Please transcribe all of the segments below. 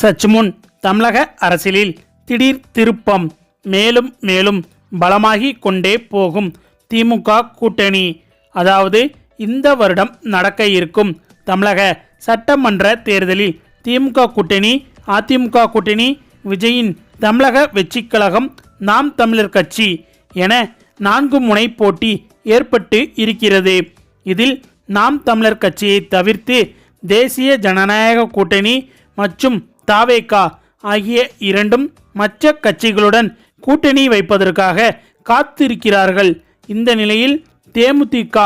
சற்று முன் தமிழக அரசியலில் திடீர் திருப்பம். மேலும் மேலும் பலமாகி கொண்டே போகும் திமுக கூட்டணி. அதாவது இந்த வருடம் நடக்க இருக்கும் தமிழக சட்டமன்ற தேர்தலில் திமுக கூட்டணி அதிமுக கூட்டணி விஜயின் தமிழக வெற்றிக்கழகம் நாம் தமிழர் கட்சி என நான்கு முனை போட்டி ஏற்பட்டு இருக்கிறது. இதில் நாம் தமிழர் கட்சியை தவிர்த்து தேசிய ஜனநாயக கூட்டணி மற்றும் தாவேகா ஆகிய இரண்டும் மற்ற கட்சிகளுடன் கூட்டணி வைப்பதற்காக காத்திருக்கிறார்கள். இந்த நிலையில் தேமுதிக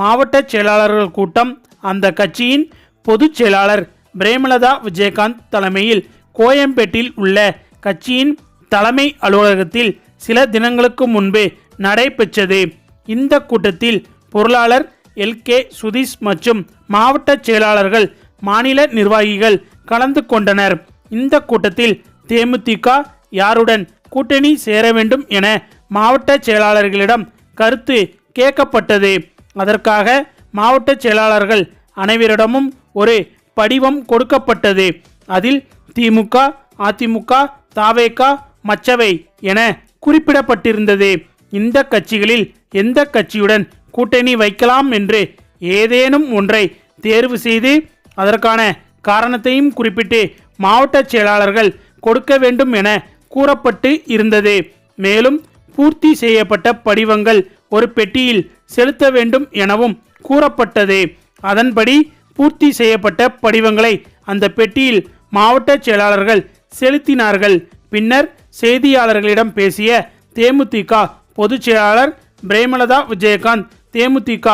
மாவட்ட செயலாளர்கள் கூட்டம் அந்த கட்சியின் பொதுச் செயலாளர் பிரேமலதா விஜயகாந்த் தலைமையில் கோயம்பேட்டில் உள்ள கட்சியின் தலைமை அலுவலகத்தில் சில தினங்களுக்கு முன்பு நடைபெற்றது. இந்த கூட்டத்தில் பொருளாளர் எல் கே சுதீஷ் மற்றும் மாவட்ட செயலாளர்கள் மாநில நிர்வாகிகள் கலந்து கொண்டனர். இந்த கூட்டத்தில் தேமுதிக யாருடன் கூட்டணி சேர வேண்டும் என மாவட்ட செயலாளர்களிடம் கருத்து கேட்கப்பட்டது. அதற்காக மாவட்ட செயலாளர்கள் அனைவரிடமும் ஒரு படிவம் கொடுக்கப்பட்டது. அதில் திமுக அதிமுக தாவேகா மச்சவை என குறிப்பிடப்பட்டிருந்தது. இந்த கட்சிகளில் எந்த கட்சியுடன் கூட்டணி வைக்கலாம் என்று ஏதேனும் ஒன்றை தேர்வு செய்து அதற்கான காரணத்தையும் குறிப்பிட்டு மாவட்ட செயலாளர்கள் கொடுக்க வேண்டும் என கூறப்பட்டு இருந்தது. மேலும் பூர்த்தி செய்யப்பட்ட படிவங்கள் ஒரு பெட்டியில் செலுத்த வேண்டும் எனவும் கூறப்பட்டது. அதன்படி பூர்த்தி செய்யப்பட்ட படிவங்களை அந்த பெட்டியில் மாவட்ட செயலாளர்கள் செலுத்தினார்கள். பின்னர் செய்தியாளர்களிடம் பேசிய தேமுதிக பொதுச் செயலாளர் பிரேமலதா விஜயகாந்த் தேமுதிக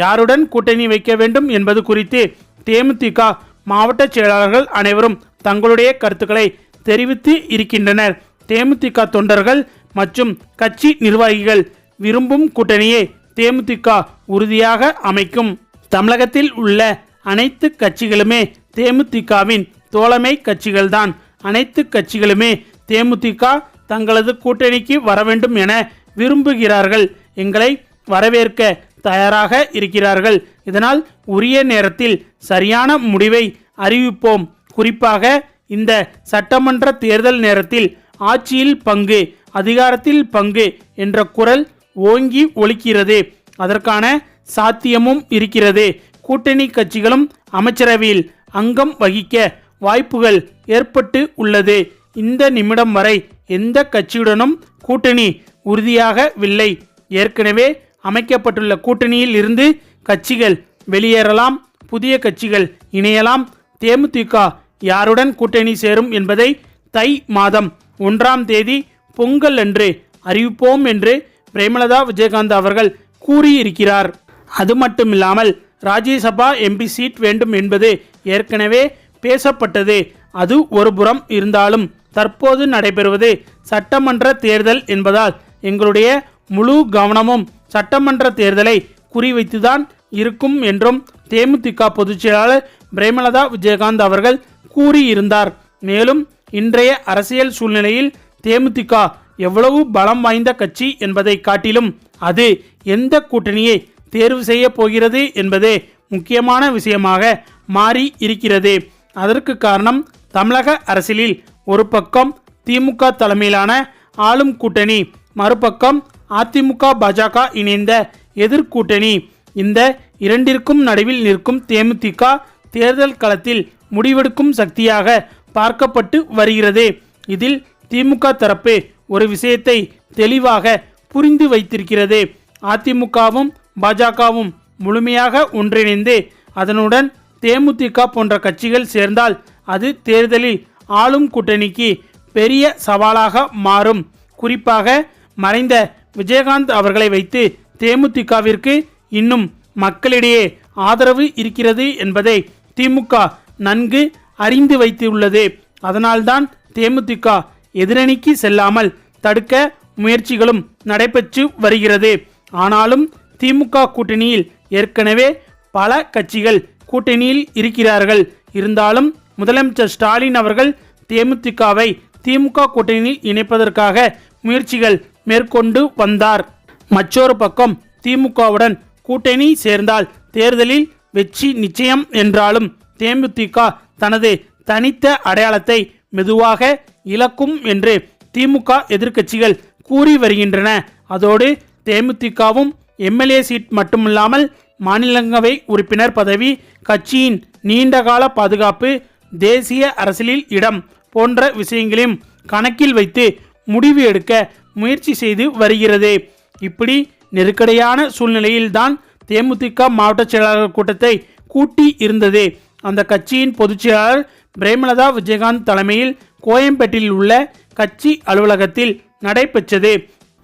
யாருடன் கூட்டணி வைக்க வேண்டும் என்பது குறித்து தேமுதிக மாவட்ட செயலாளர்கள் அனைவரும் தங்களுடைய கருத்துக்களை தெரிவித்து இருக்கின்றனர். தேமுதிக தொண்டர்கள் மற்றும் கட்சி நிர்வாகிகள் விரும்பும் கூட்டணியை தேமுதிக உறுதியாக அமைக்கும். தமிழகத்தில் உள்ள அனைத்து கட்சிகளுமே தேமுதிகவின் தோழமை கட்சிகள்தான். அனைத்து கட்சிகளுமே தேமுதிக தங்களது கூட்டணிக்கு வர வேண்டும் என விரும்புகிறார்கள். எங்களை வரவேற்க தயாராக இருக்கிறார்கள். இதனால் உரிய நேரத்தில் சரியான முடிவை அறிவிப்போம். குறிப்பாக இந்த சட்டமன்ற தேர்தல் நேரத்தில் ஆட்சியில் பங்கு அதிகாரத்தில் பங்கு என்ற குரல் ஓங்கி ஒலிக்கிறது. அதற்கான சாத்தியமும் இருக்கிறது. கூட்டணி கட்சிகளும் அமைச்சரவையில் அங்கம் வகிக்க வாய்ப்புகள் ஏற்பட்டு உள்ளது. இந்த நிமிடம் வரை எந்த கட்சியுடனும் கூட்டணி உறுதியாகவில்லை. ஏற்கனவே அமைக்கப்பட்டுள்ள கூட்டணியில் இருந்து கட்சிகள் வெளியேறலாம் புதிய கட்சிகள் இணையலாம். தேமுதிக யாருடன் கூட்டணி சேரும் என்பதை தை மாதம் ஒன்றாம் தேதி பொங்கல் அன்று அறிவிப்போம் என்று பிரேமலதா விஜயகாந்த் அவர்கள் கூறியிருக்கிறார். அது மட்டுமில்லாமல் ராஜ்யசபா எம்பி சீட் வேண்டும் என்பது ஏற்கனவே பேசப்பட்டது. அது ஒருபுறம் இருந்தாலும் தற்போது நடைபெறுவது சட்டமன்ற தேர்தல் என்பதால் எங்களுடைய முழு கவனமும் சட்டமன்ற தேர்தலை குறிவைத்துதான் இருக்கும் என்றும் தேமுதிக பொதுச்செயலாளர் பிரேமலதா விஜயகாந்த் அவர்கள் கூறியிருந்தார். மேலும் இன்றைய அரசியல் சூழ்நிலையில் தேமுதிக எவ்வளவு பலம் வாய்ந்த கட்சி என்பதை காட்டிலும் அது எந்த கூட்டணியை தேர்வு செய்ய போகிறது என்பதே முக்கியமான விஷயமாக மாறி இருக்கிறது. அதற்கு காரணம் தமிழக அரசியலில் ஒரு பக்கம் திமுக தலைமையிலான ஆளும் கூட்டணி மறுபக்கம் அதிமுக பாஜக இணைந்த எதிர்கூட்டணி. இந்த இரண்டிற்கும் நடுவில் நிற்கும் தேமுதிக தேர்தல் களத்தில் முடிவெடுக்கும் சக்தியாக பார்க்கப்பட்டு வருகிறது. இதில் திமுக தரப்பு ஒரு விஷயத்தை தெளிவாக புரிந்து வைத்திருக்கிறது. அதிமுகவும் பாஜகவும் முழுமையாக ஒன்றிணைந்து அதனுடன் தேமுதிக போன்ற கட்சிகள் சேர்ந்தால் அது தேர்தலில் ஆளும் கூட்டணிக்கு பெரிய சவாலாக மாறும். குறிப்பாக மறைந்த விஜயகாந்த் அவர்களை வைத்து தேமுதிகவிற்கு இன்னும் மக்களிடையே ஆதரவு இருக்கிறது என்பதை திமுக நன்கு அறிந்து வைத்துள்ளது. அதனால்தான் தேமுதிக எதிரணிக்கு செல்லாமல் தடுக்க முயற்சிகளும் நடைபெற்று வருகிறது. ஆனாலும் திமுக கூட்டணியில் ஏற்கனவே பல கட்சிகள் கூட்டணியில் இருக்கிறார்கள். இருந்தாலும் முதலமைச்சர் ஸ்டாலின் அவர்கள் தேமுதிகவை திமுக கூட்டணியில் இணைப்பதற்காக முயற்சிகள் மேற்கொண்டு வந்தார். மற்றொரு பக்கம் திமுகவுடன் கூட்டணி சேர்ந்தால் தேர்தலில் வெற்றி நிச்சயம் என்றாலும் தேமுதிக தனது தனித்த அடையாளத்தை மெதுவாக இழக்கும் என்று திமுக எதிர்க்கட்சிகள் கூறி வருகின்றன. அதோடு தேமுதிகவும் எம்எல்ஏ சீட் மட்டுமில்லாமல் மாநிலங்களவை உறுப்பினர் பதவி கட்சியின் நீண்டகால பாதுகாப்பு தேசிய அரசியலில் இடம் போன்ற விஷயங்களையும் கணக்கில் வைத்து முடிவு எடுக்க முயற்சி செய்து வருகிறது. இப்படி நெருக்கடியான சூழ்நிலையில்தான் தேமுதிக மாவட்ட செயலாளர் கூட்டத்தை கூட்டி இருந்தது. அந்த கட்சியின் பொதுச் செயலாளர் பிரேமலதா விஜயகாந்த் தலைமையில் கோயம்பேட்டில் உள்ள கட்சி அலுவலகத்தில் நடைபெற்றது.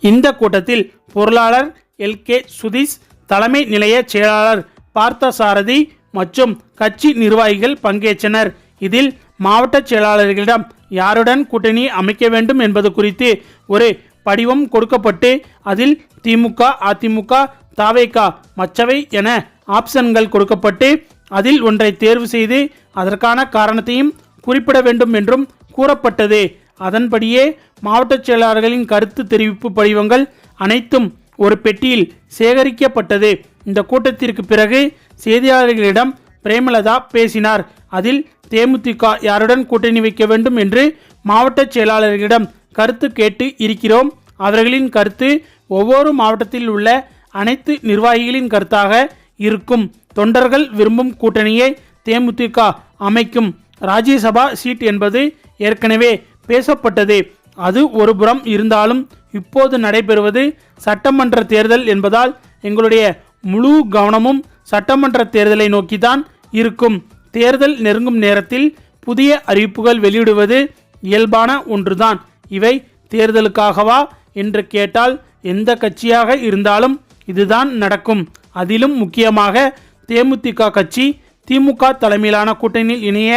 இந்த கூட்டத்தில் பொருளாளர் எல். கே. சுதீஷ் தலைமை நிலைய செயலாளர் பார்த்தசாரதி மற்றும் கட்சி நிர்வாகிகள் பங்கேற்றனர். இதில் மாவட்ட செயலாளர்களிடம் யாருடன் கூட்டணி அமைக்க வேண்டும் என்பது குறித்து ஒரு படிவம் கொடுக்கப்பட்டு அதில் திமுக அதிமுக தாவேகா மச்சவை என ஆப்ஷன்கள் கொடுக்கப்பட்டு அதில் ஒன்றை தேர்வு செய்து அதற்கான காரணத்தையும் குறிப்பிட வேண்டும் என்றும் கூறப்பட்டது. அதன்படியே மாவட்ட செயலாளர்களின் கருத்து தெரிவிப்பு படிவங்கள் அனைத்தும் ஒரு பெட்டியில் சேகரிக்கப்பட்டது. இந்த கூட்டத்திற்கு பிறகு செய்தியாளர்களிடம் பிரேமலதா பேசினார். அதில் தேமுதிக யாருடன் கூட்டணி வைக்க வேண்டும் என்று மாவட்ட செயலாளர்களிடம் கருத்து கேட்டு இருக்கிறோம். அவர்களின் கருத்து ஒவ்வொரு மாவட்டத்தில் உள்ள அனைத்து நிர்வாகிகளின் கருத்தாக இருக்கும். தொண்டர்கள் விரும்பும் கூட்டணியை தேமுதிக அமைக்கும். ராஜ்யசபா சீட் என்பது ஏற்கனவே பேசப்பட்டது. அது ஒருபுறம் இருந்தாலும் இப்போது நடைபெறுவது சட்டமன்ற தேர்தல் என்பதால் எங்களுடைய முழு கவனமும் சட்டமன்ற தேர்தலை நோக்கிதான் இருக்கும். தேர்தல் நெருங்கும் நேரத்தில் புதிய அறிவிப்புகள் வெளியிடுவது இயல்பான ஒன்றுதான். இவை தேர்தலுக்காகவா என்று கேட்டால் எந்த கட்சியாக இருந்தாலும் இதுதான் நடக்கும். அதிலும் முக்கியமாக தேமுதிக கட்சி திமுக தலைமையிலான கூட்டணியில் இணைய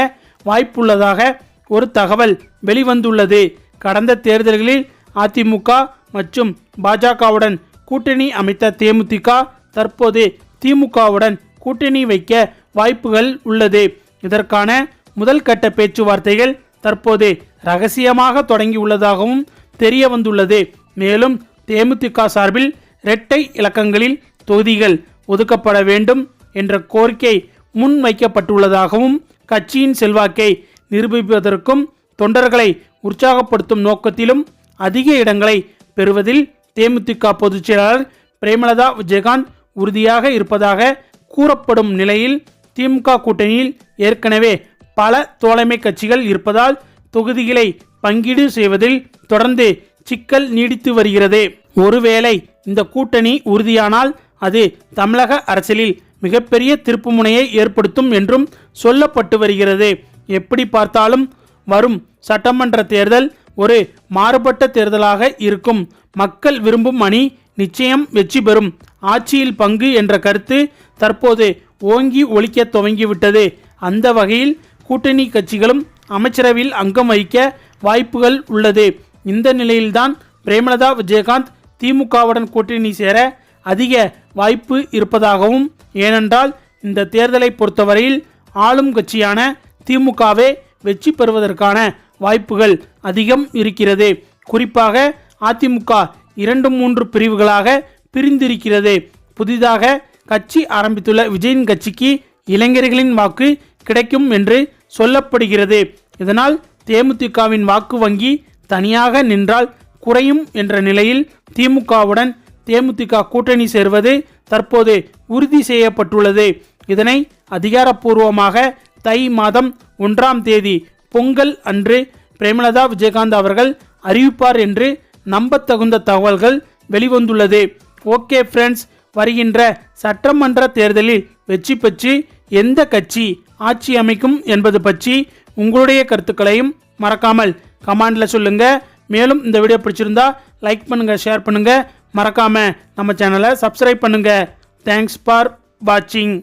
வாய்ப்புள்ளதாக ஒரு தகவல் வெளிவந்துள்ளது. கடந்த தேர்தல்களில் அதிமுக மற்றும் பாஜகவுடன் கூட்டணி அமைத்த தேமுதிக தற்போது திமுகவுடன் கூட்டணி வைக்க வாய்ப்புகள் உள்ளது. இதற்கான முதல் கட்ட பேச்சுவார்த்தைகள் தற்போது ரகசியமாக தொடங்கியுள்ளதாகவும் தெரிய வந்துள்ளது மேலும் தேமுதிக சார்பில் இரட்டை இலக்கங்களில் தொகுதிகள் ஒதுக்கப்பட வேண்டும் என்ற கோரிக்கை முன்வைக்கப்பட்டுள்ளதாகவும் கட்சியின் செல்வாக்கை நிரூபிப்பதற்கும் தொண்டர்களை உற்சாகப்படுத்தும் நோக்கத்திலும் அதிக இடங்களை பெறுவதில் தேமுதிக பொதுச் செயலாளர் பிரேமலதா விஜயகாந்த் உறுதியாக இருப்பதாக கூறப்படும் நிலையில் திமுக கூட்டணியில் ஏற்கனவே பல தோழமை கட்சிகள் இருப்பதால் தொகுதிகளை பங்கீடு செய்வதில் தொடர்ந்து சிக்கல் நீடித்து வருகிறது. ஒருவேளை இந்த கூட்டணி உறுதியானால் அது தமிழக அரசியலில் மிகப்பெரிய திருப்புமுனையை ஏற்படுத்தும் என்றும் சொல்லப்பட்டு வருகிறது. எப்படி பார்த்தாலும் வரும் சட்டமன்ற தேர்தல் ஒரு மாறுபட்ட தேர்தலாக இருக்கும். மக்கள் விரும்பும் அணி நிச்சயம் வெற்றி பெறும். ஆட்சியில் பங்கு என்ற கருத்து தற்போது ஓங்கி ஒழிக்க துவங்கிவிட்டது. அந்த வகையில் கூட்டணி கட்சிகளும் அமைச்சரவையில் அங்கம் வகிக்க வாய்ப்புகள் உள்ளது. இந்த நிலையில்தான் பிரேமலதா விஜயகாந்த் திமுகவுடன் கூட்டணி சேர அதிக வாய்ப்பு இருப்பதாகவும் ஏனென்றால் இந்த தேர்தலை பொறுத்தவரையில் ஆளும் கட்சியான திமுகவே வெற்றி பெறுவதற்கான வாய்ப்புகள் அதிகம் இருக்கிறது. குறிப்பாக அதிமுக இரண்டு மூன்று பிரிவுகளாக பிரிந்திருக்கிறது. புதிதாக கட்சி ஆரம்பித்துள்ள விஜயின் கட்சிக்கு இளைஞர்களின் வாக்கு கிடைக்கும் என்று சொல்லப்படுகிறது. இதனால் தேமுதிகவின் வாக்கு வங்கி தனியாக நின்றால் குறையும் என்ற நிலையில் திமுகவுடன் தேமுதிக கூட்டணி சேர்வது தற்போது உறுதி செய்யப்பட்டுள்ளது. இதனை அதிகாரப்பூர்வமாக தை மாதம் ஒன்றாம் தேதி பொங்கல் அன்று பிரேமலதா விஜயகாந்த் அவர்கள் அறிவிப்பார் என்று நம்பத்தகுந்த தகவல்கள் வெளிவந்துள்ளது. ஓகே ஃப்ரெண்ட்ஸ் வருகின்ற சட்டமன்ற தேர்தலில் வெற்றி பெற்று எந்த கட்சி ஆட்சி அமைக்கும் என்பது பற்றி உங்களுடைய கருத்துக்களையும் மறக்காமல் கமெண்டில் சொல்லுங்க. மேலும் இந்த வீடியோ பிடிச்சிருந்தா லைக் பண்ணுங்கள் ஷேர் பண்ணுங்கள் மறக்காமல் நம்ம சேனலை சப்ஸ்கிரைப் பண்ணுங்கள் தேங்க்ஸ் ஃபார் வாட்சிங்